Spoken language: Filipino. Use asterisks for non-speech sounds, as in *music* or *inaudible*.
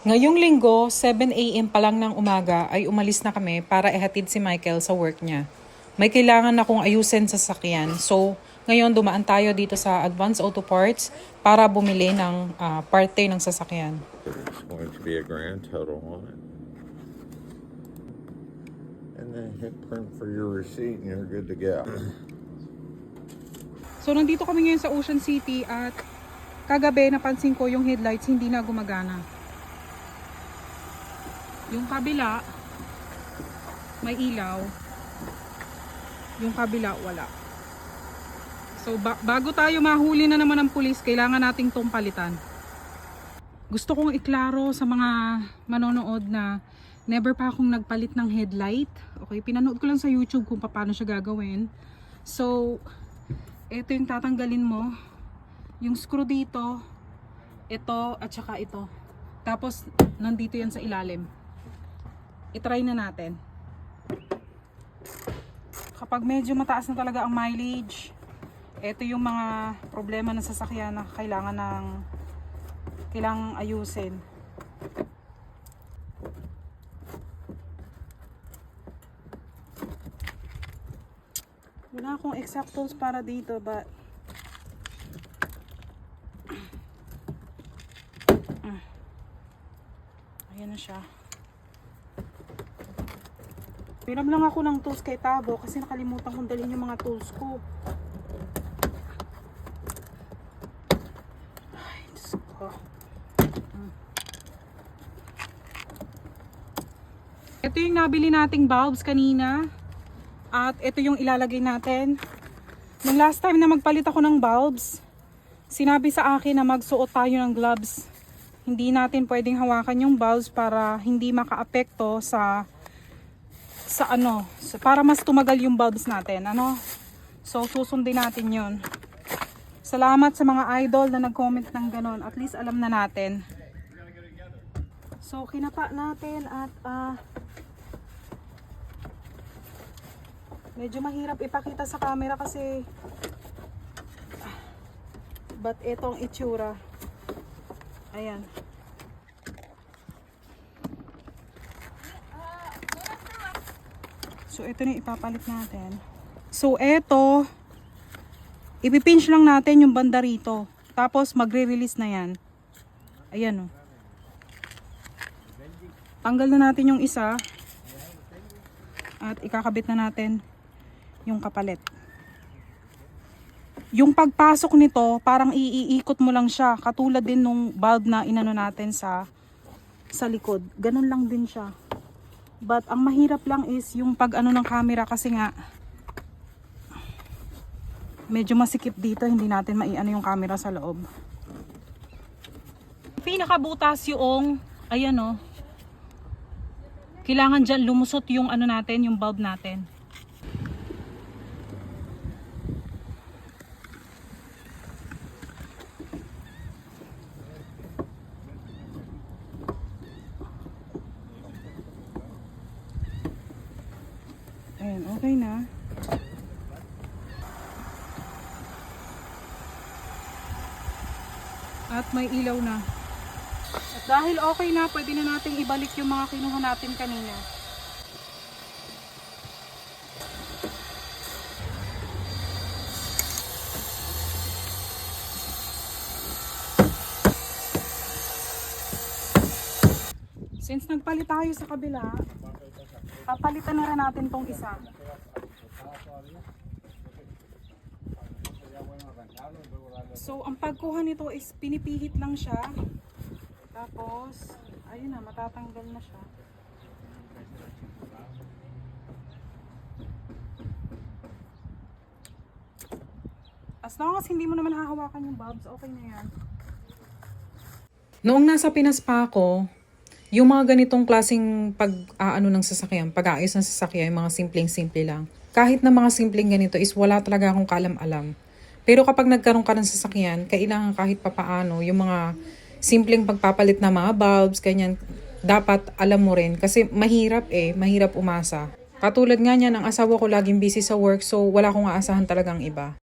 Ngayong linggo, 7 a.m. pa lang ng umaga ay umalis na kami para ihatid si Michael sa work niya. May kailangan akong ayusin sa sakyan. So, ngayon dumaan tayo dito sa Advanced Auto Parts para bumili ng ah, parte ng sasakyan. There's going to be a grand total on it. And then hit print for your receipt and you're good to go. So, nandito kami ngayon sa Ocean City at kagabi napansin ko yung headlights hindi na gumagana. Yung kabila, may ilaw. Yung kabila, wala. So, ba- bago tayo mahuli na naman ng pulis, kailangan nating tong palitan. Gusto kong iklaro sa mga manonood na never pa akong nagpalit ng headlight. Okay, pinanood ko lang sa YouTube kung paano siya gagawin. So, ito yung tatanggalin mo. Yung screw dito, ito at saka ito. Tapos, nandito yan sa ilalim. I-try na natin. Kapag medyo mataas na talaga ang mileage, ito yung mga problema ng sasakyan na kailangan ng kailangang ayusin. Wala akong exact tools para dito, but. *clears throat* Ayan na siya. Piram lang ako ng tools kay Tabo kasi nakalimutan kong dalhin yung mga tools ko. Ay, Diyos ko. Mm. Ito yung nabili nating bulbs kanina. At ito yung ilalagay natin. Nung last time na magpalit ako ng bulbs, sinabi sa akin na magsuot tayo ng gloves. Hindi natin pwedeng hawakan yung bulbs para hindi makaapekto sa sa ano, para mas tumagal yung bulbs natin, ano? So susundin natin 'yon. Salamat sa mga idol na nag-comment ng ganon. At least alam na natin. So kinapa natin at ah Medyo mahirap ipakita sa camera kasi but itong itsura. Ayan. So ito na ipapalit natin. So ito ipipinch lang natin yung banda rito. Tapos magre-release na yan. Ayan oh. Tanggal na natin yung isa. At ikakabit na natin yung kapalit. Yung pagpasok nito, parang iiikot mo lang siya. Katulad din nung bulb na inano natin sa sa likod. Ganun lang din siya. But ang mahirap lang is yung pag ano ng camera kasi nga medyo masikip dito. Hindi natin maiano yung camera sa loob. Pinakabutas yung ayan oh. Kailangan dyan lumusot yung ano natin, yung bulb natin. Ayan, okay na. At may ilaw na. At dahil okay na, pwede na nating ibalik yung mga kinuha natin kanina. Since nagpalit tayo sa kabila, papalitan na rin natin tong isa. So, ang pagkuha nito is pinipihit lang siya. Tapos, ayun na, matatanggal na siya. As long as hindi mo naman hahawakan yung bulbs, okay na yan. Noong nasa Pinas pa ako, yung mga ganitong klaseng pag aano ng sasakyan, pag-aayos ng sasakyan, yung mga simpleng-simple lang. Kahit na mga simpleng ganito is wala talaga akong kalam-alam. Pero kapag nagkaroon ka ng sasakyan, kailangan kahit papaano yung mga simpleng pagpapalit ng mga bulbs, ganyan, dapat alam mo rin. Kasi mahirap eh, mahirap umasa. Katulad nga niya, ang asawa ko laging busy sa work, so wala akong aasahan talagang iba.